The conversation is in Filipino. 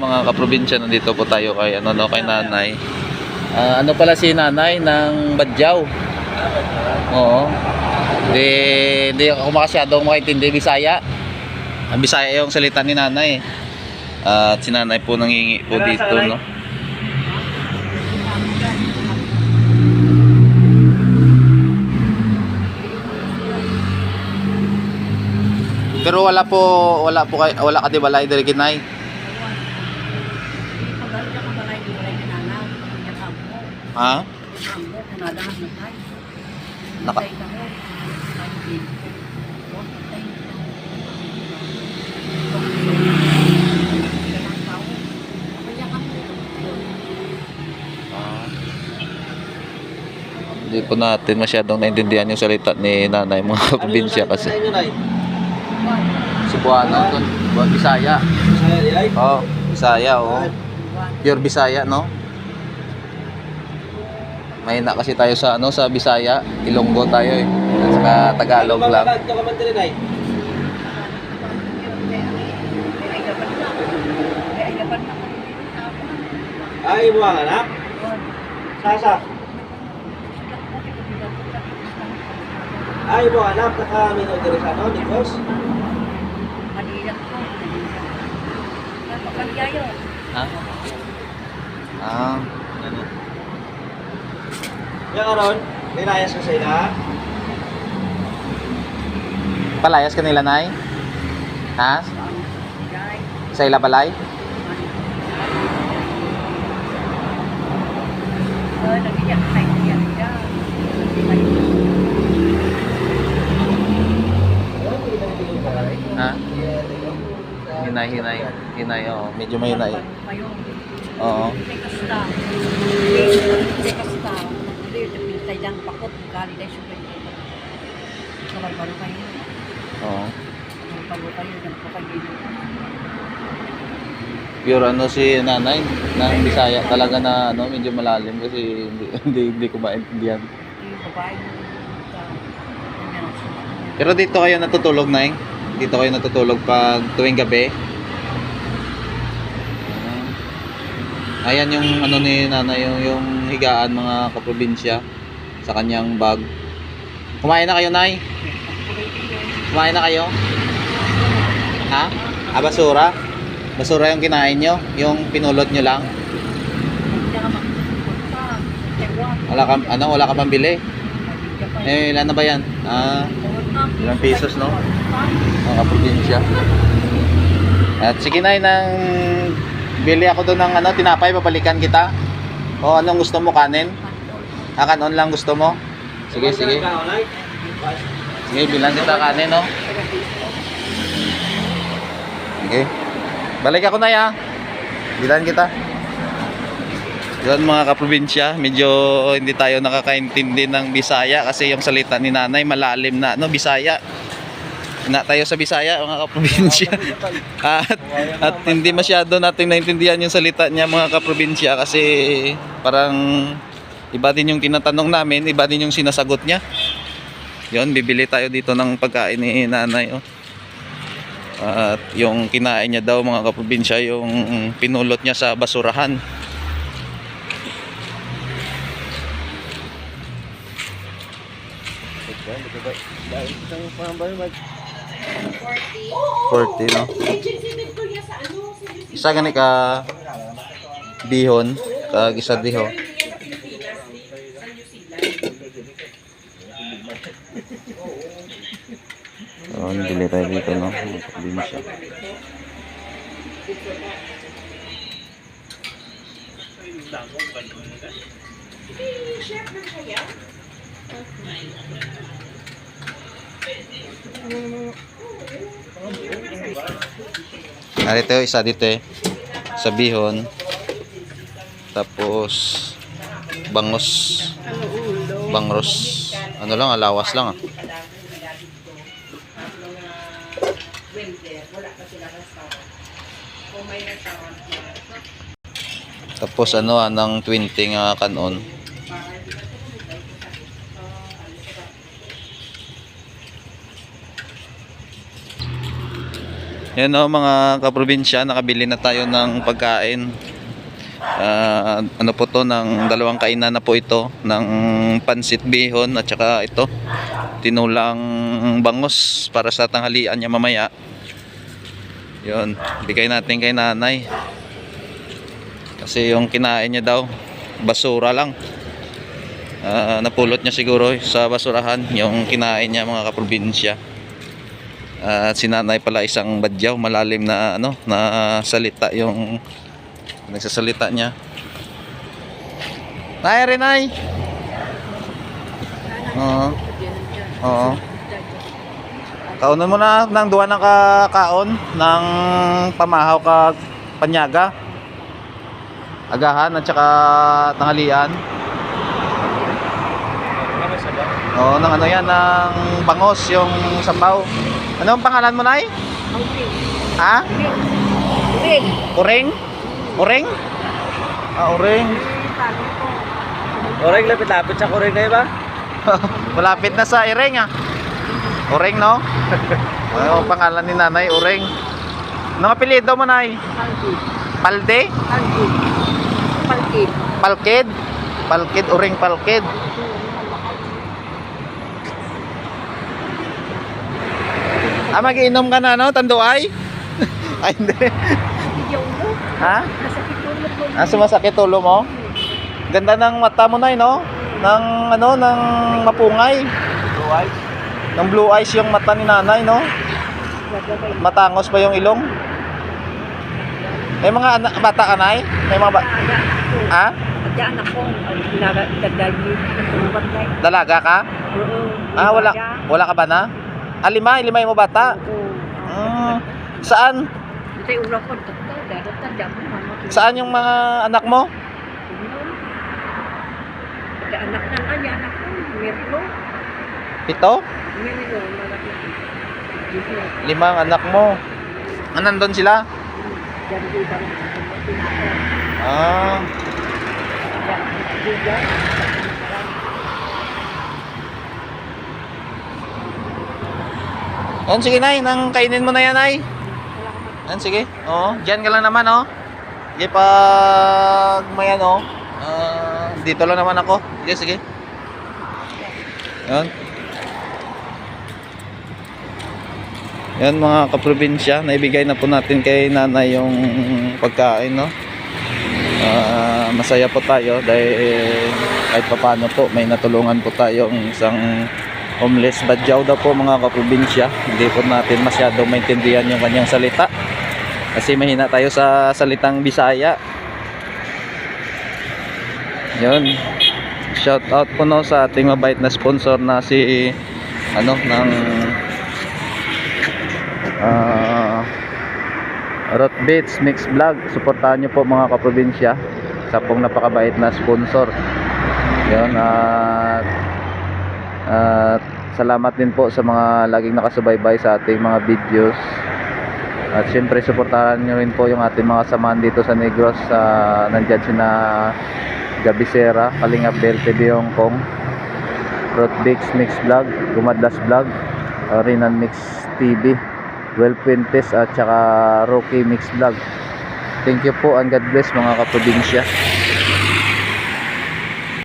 mga kaprobinsya, nandito po tayo kay ano no, kay Nanay. Ah, ano pala si Nanay ng Badyaw? Oo. Di di ako makasyadong makaintindi Bisaya. Ang Bisaya yung salita ni Nanay. At si Nanay po nangingi po dito, no. Pero wala po wala po kay wala ka di balay diri kinay. Ha? Naka. Hindi po natin masyadong naintindihan yung salita ni nanay mga probinsya kasi. Cebuano, to. Buwan Bisaya. Oo, oh, Bisaya, oo. Pure Bisaya, no? May na kasi tayo sa ano sa Bisaya, Ilonggo tayo eh. At saka Tagalog lang. Ay, mo ang anak? Sasa. Ay, mo ang anak, naka-mino diri sa ano, ni Boss? Ha? Ah, Yan karon, nilayas ko sa ila. palayas ka nila, Nay? Ha? Sa ila balay? Ha? Hinay, hinay. Hinay, oo. Medyo may hinay. Oo. Oo. Pure ano si nanay ng Bisaya talaga na ano medyo malalim kasi hindi hindi, hindi ko maintindihan. Pero dito kayo natutulog na Dito kayo natutulog pag tuwing gabi. Ayan yung ano ni nanay yung, yung higaan mga kaprobinsya sa kanyang bag. Kumain na kayo, Nay? Kumain na kayo? Ha? Ah, basura? Basura yung kinain nyo? Yung pinulot nyo lang? Wala ka, ano, wala ka pambili? Eh, ilan na ba yan? Ah, ilang pesos, no? Mga probinsya. At sige na, nang bili ako doon ng ano, tinapay, babalikan kita. O anong gusto mo, kanin? Ah, kanon lang gusto mo? Sige, sige. Sige, bilang kita kanin, no? Sige. Balik ako na ya. Bilan kita. Yun mga kaprobinsya, medyo hindi tayo nakakaintindi ng Bisaya kasi yung salita ni nanay malalim na, no, Bisaya. Na tayo sa Bisaya, mga kaprobinsya. at, at hindi masyado natin naintindihan yung salita niya mga kaprobinsya kasi parang iba din yung tinatanong namin, iba din yung sinasagot niya. Yun, bibili tayo dito ng pagkain ni nanay. Oh. At yung kinain niya daw mga kaprobinsya, yung pinulot niya sa basurahan. Forty, no? Isa gani ka bihon, kag isa diho. So, bili tayo dito, no? Mga kaprobinsya. Narito isa dito eh. Sa bihon. Tapos bangos. Bangros. Ano lang, alawas lang ah. Tapos ano ah, ng 20 nga kanon. Yan o mga kaprobinsya, nakabili na tayo ng pagkain. Ah, ano po to, ng dalawang kainan na po ito, ng pansit bihon at saka ito, tinulang bangos para sa tanghalian niya mamaya. Yun, bigay natin kay nanay. Kasi yung kinain niya daw, basura lang. Ah, napulot niya siguro sa basurahan yung kinain niya mga kaprobinsya. At si nanay pala isang badyaw, malalim na ano, na salita yung nagsasalita niya. Nay, Renay! Oo. Oo. Kaunon mo na ng duwa ng kakaon ng pamahaw ka panyaga. Agahan at saka tanghalian. Oo, ng ano yan, ng bangos, yung sabaw. Ano ang pangalan mo, Nay? Ha? Uring? Uring? Ah, uring. Oreng lapit-lapit sa kureng kayo ba? Malapit na sa Ireng ah. Uring, no? Ano ang pangalan ni Nanay? Uring. Anong apelido mo, Nay? Palde? Palkid? Palkid, Uring Palkid. Ah, magiinom ka na, no? Tanduay? Ay, hindi. Ha? Ah, sumasakit ulo mo? Ganda ng mata mo, Nay, no? Ng, ano, ng mapungay. Duway. Ng blue eyes yung mata ni nanay, no? Matangos pa yung ilong. May mga anak, bata ka, Nay? May mga ba... Ha? Nagdadali ng na. Dalaga ka? Oo. Ah, wala, wala ka ba na? Ah, lima? Lima yung mo bata? Oo. Hmm. Saan? Sa ulo ko, Saan yung mga anak mo? Anak na nga, yan ako, Mirlo. Pito? Dito, Limang anak mo. Ah, nandun sila? Ah. Yan, sige, Nay. Nang kainin mo na yan, Nay. Yan, sige. Oo. Diyan ka lang naman, oh. Sige, pag may ano, ah, dito lang naman ako. Sige, sige. Yan. Yan mga kaprobinsya, naibigay na po natin kay nanay yung pagkain, no? Ah, masaya po tayo dahil kahit papano po may natulungan po tayong isang homeless badyaw daw po mga kaprobinsya. Hindi po natin masyado maintindihan yung kanyang salita kasi mahina tayo sa salitang Bisaya. Yun. Shout out po no sa ating mabait na sponsor na si ano ng ah Rot Beats Mix Vlog. Suportahan niyo po mga kaprobinsya sa pong napakabait na sponsor. Yun at at salamat din po sa mga laging nakasubaybay sa ating mga videos. At syempre suportahan niyo rin po yung ating mga samahan dito sa Negros sa nandyan sina Gabisera, Kalingap Bell TV Hong Kong, Beats Mix Vlog, Gumadlas Vlog, uh, Rinan Mix TV, Well Puentes at saka Rocky Mix Vlog. Thank you po and God bless mga kaprobinsya.